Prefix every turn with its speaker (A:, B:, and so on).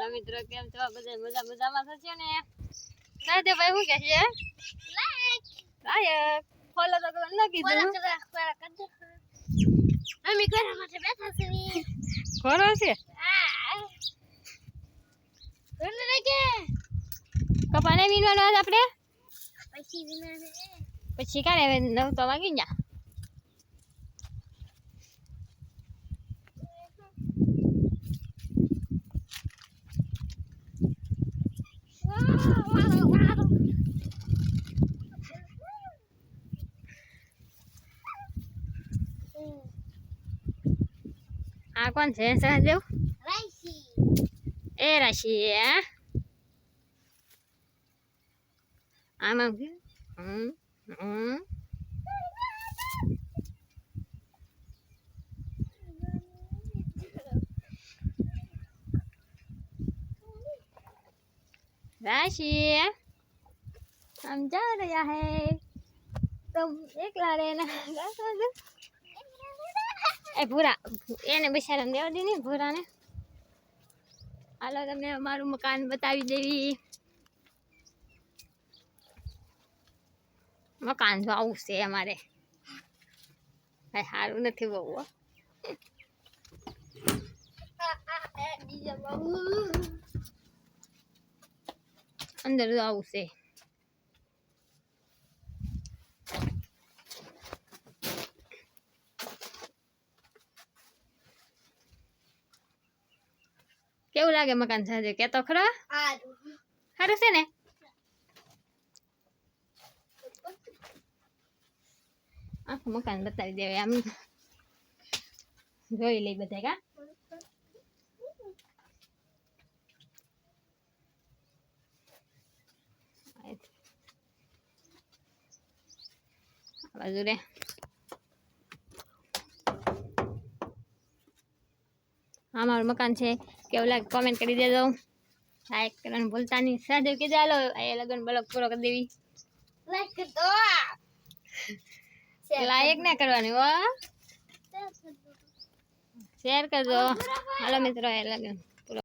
A: હાલો મિત્રો કેમ છો? બધા મજા મજામાં થશે ને? સાહેબ ભાઈ શું કે છે લાયક. ફોલો તો કરો ન કીધું.
B: અમે ઘર માટે બેઠા છીએ
A: ખરો છે
B: ઘર લાગે
A: કપાને વીણવાનો આપણે?
B: પછી વિના
A: પછી કાલે નવ તો વાગી ગયા. આ કોણ છે? સહદેવ? એ રાશિ આમાં હમ હમ. राशि हम जा रहा है तुम એકલા રહેના એ ભૂરા એને બિચારાને દેવા દી ને ભૂરાને હાલો તમને અમારું મકાન બતાવી દેવી મકાન જો આવું છે અમારે કઈ સારું નથી બહુ હો.
B: બીજા બાબુ
A: અંદર આવશે કેવું લાગે મકાન સાથે કે તો ખરો? સારું. છે ને? આખું મકાન બતાવી દેવાય આમ. જોઈ લઈ બધા કા? બાજુ રે હા મારું મકાન છે. કેવું લાગે? કોમેન્ટ કરી દેજો. લાઈક કરવાનું ભૂલતા નહીં. સાધુ કે ચાલો એ લગન બ્લોક પૂરો કરી દેવી.
B: લાઈક તો
A: લાઈક ના કરવાની હો. શેર કરજો. હાલો મિત્રો એ લગન.